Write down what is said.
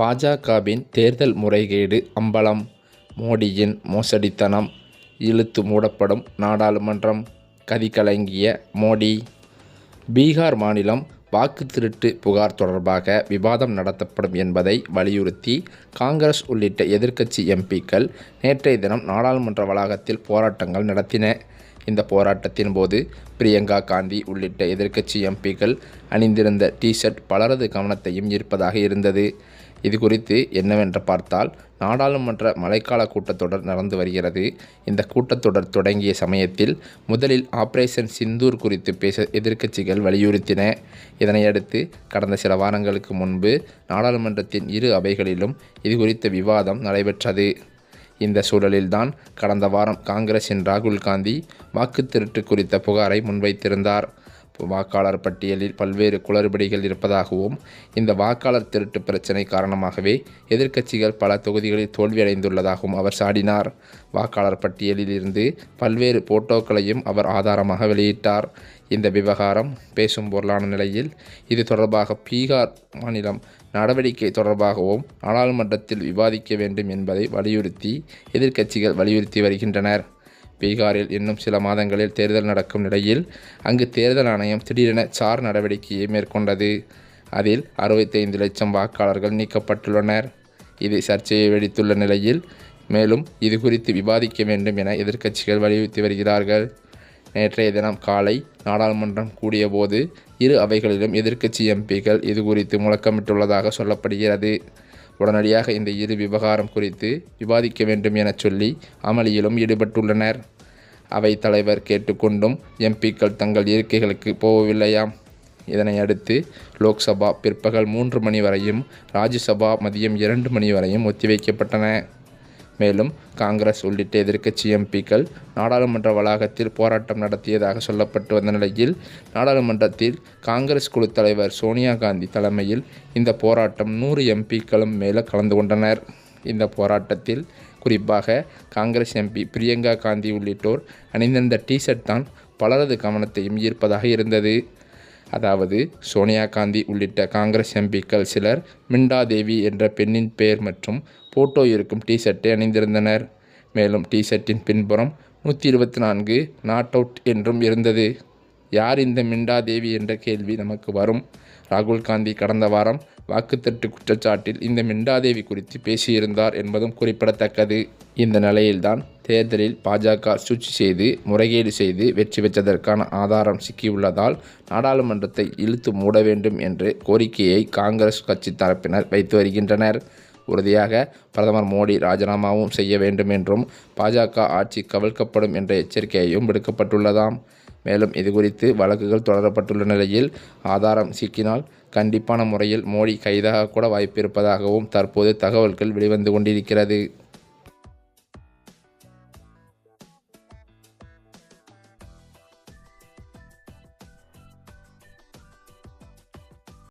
பாஜகவின் தேர்தல் முறைகேடு அம்பலம் மோடியின் மோசடித்தனம் இழுத்து மூடப்படும் நாடாளுமன்றம் கதிகலங்கிய மோடி. பீகார் மாநிலம் வாக்கு திருட்டு புகார் தொடர்பாக விவாதம் நடத்தப்படும் என்பதை வலியுறுத்தி காங்கிரஸ் உள்ளிட்ட எதிர்க்கட்சி எம்பிக்கள் நேற்றைய தினம் நாடாளுமன்ற வளாகத்தில் போராட்டங்கள் நடத்தின. இந்த போராட்டத்தின் போது பிரியங்கா காந்தி உள்ளிட்ட எதிர்க்கட்சி எம்பிக்கள் அணிந்திருந்த டி-ஷர்ட் பலரது கவனத்தையும் ஈர்ப்பதாக இருந்தது. இது குறித்து என்னவென்று பார்த்தால் நாடாளுமன்ற மழைக்கால கூட்டத்தொடர் நடந்து வருகிறது. இந்த கூட்டத்தொடர் தொடங்கிய சமயத்தில் முதலில் ஆபரேஷன் சிந்தூர் குறித்து பேச எதிர்க்கட்சிகள் வலியுறுத்தின. இதனையடுத்து கடந்த சில வாரங்களுக்கு முன்பு நாடாளுமன்றத்தின் இரு அவைகளிலும் இது குறித்த விவாதம் நடைபெற்றது. இந்த சூழலில்தான் கடந்த வாரம் காங்கிரஸின் ராகுல் காந்தி வாக்கு திருட்டு குறித்த புகாரை முன்வைத்திருந்தார். வாக்காளர் பட்டியலில் பல்வேறு குளறுபடிகள் இருப்பதாகவும் இந்த வாக்காளர் திருட்டு பிரச்சினை காரணமாகவே எதிர்க்கட்சிகள் பல தொகுதிகளில் தோல்வியடைந்துள்ளதாகவும் அவர் சாடினார். வாக்காளர் பட்டியலில் இருந்து பல்வேறு போட்டோக்களையும் அவர் ஆதாரமாக வெளியிட்டார். இந்த விவகாரம் பேசும் பொருளான நிலையில் இது தொடர்பாக பீகார் மாநிலம் நடவடிக்கை தொடர்பாகவும் நாடாளுமன்றத்தில் விவாதிக்க வேண்டும் என்பதை வலியுறுத்தி எதிர்க்கட்சிகள் வலியுறுத்தி வருகின்றனர். பீகாரில் இன்னும் சில மாதங்களில் தேர்தல் நடக்கும் நிலையில் அங்கு தேர்தல் ஆணையம் திடீரென சார் நடவடிக்கையை மேற்கொண்டது. அதில் அறுபத்தைந்து லட்சம் வாக்காளர்கள் நீக்கப்பட்டுள்ளனர். இது சர்ச்சையை வெடித்துள்ள நிலையில் மேலும் இது குறித்து விவாதிக்க வேண்டும் என எதிர்க்கட்சிகள் வலியுறுத்தி வருகிறார்கள். நேற்றைய தினம் காலை நாடாளுமன்றம் கூடியபோது இரு அவைகளிலும் எதிர்க்கட்சி எம்பிக்கள் இது குறித்து முழக்கமிட்டுள்ளதாக சொல்லப்படுகிறது. உடனடியாக இந்த இரு விவகாரம் குறித்து விவாதிக்க வேண்டும் என சொல்லி அமளியிலும் ஈடுபட்டுள்ளனர். அவை தலைவர் கேட்டுக்கொண்டும் எம்பிக்கள் தங்கள் இருக்கைகளுக்கு போகவில்லையாம். இதனை அடுத்து லோக்சபா பிற்பகல் மூன்று மணி வரையும் ராஜ்யசபா மதியம் இரண்டு மணி வரையும் ஒத்திவைக்கப்பட்டன. மேலும் காங்கிரஸ் உள்ளிட்ட எதிர்க்கட்சி எம்பிக்கள் நாடாளுமன்ற வளாகத்தில் போராட்டம் நடத்தியதாக சொல்லப்பட்டு வந்த நிலையில் நாடாளுமன்றத்தில் காங்கிரஸ் குழு தலைவர் சோனியா காந்தி தலைமையில் இந்த போராட்டம் நூறு எம்பிக்களும் மேலே கலந்து கொண்டனர். இந்த போராட்டத்தில் குறிப்பாக காங்கிரஸ் எம்பி பிரியங்கா காந்தி உள்ளிட்டோர் அணிந்திருந்த டி-ஷர்ட் தான் பலரது கவனத்தையும் ஈர்ப்பதாக இருந்தது. அதாவது சோனியா காந்தி உள்ளிட்ட காங்கிரஸ் எம்பிக்கள் சிலர் மிண்டா தேவி என்ற பெண்ணின் பெயர் மற்றும் போட்டோ இருக்கும் டி-ஷர்ட்டை அணிந்திருந்தனர். மேலும் டி-ஷர்ட்டின் பின்புறம் நூற்றி இருபத்தி நான்கு நாட் அவுட் என்றும் இருந்தது. யார் இந்த மிண்டா தேவி என்ற கேள்வி நமக்கு வரும். ராகுல் காந்தி கடந்த வாரம் வாக்குத்தட்டு குற்றச்சாட்டில் இந்த மிண்டாதேவி குறித்து பேசியிருந்தார் என்பதும் குறிப்பிடத்தக்கது. இந்த நிலையில்தான் தேர்தலில் பாஜக சூழ்ச்சி செய்து முறைகேடு செய்து வெற்றி பெற்றதற்கான ஆதாரம் சிக்கியுள்ளதால் நாடாளுமன்றத்தை இழுத்து மூட வேண்டும் என்று கோரிக்கையை காங்கிரஸ் கட்சி தரப்பினர் வைத்து வருகின்றனர். உறுதியாக பிரதமர் மோடி ராஜினாமாவும் செய்ய வேண்டும் என்றும் பாஜக ஆட்சி கவிழ்க்கப்படும் என்ற எச்சரிக்கையும் விடுக்கப்பட்டுள்ளதாம். மேலும் இதுகுறித்து வழக்குகள் தொடரப்பட்டுள்ள நிலையில் ஆதாரம் சிக்கினால் கண்டிப்பான முறையில் மோடி கைதாக கூட வாய்ப்பு இருப்பதாகவும் தற்போது தகவல்கள் வெளிவந்து கொண்டிருக்கிறது.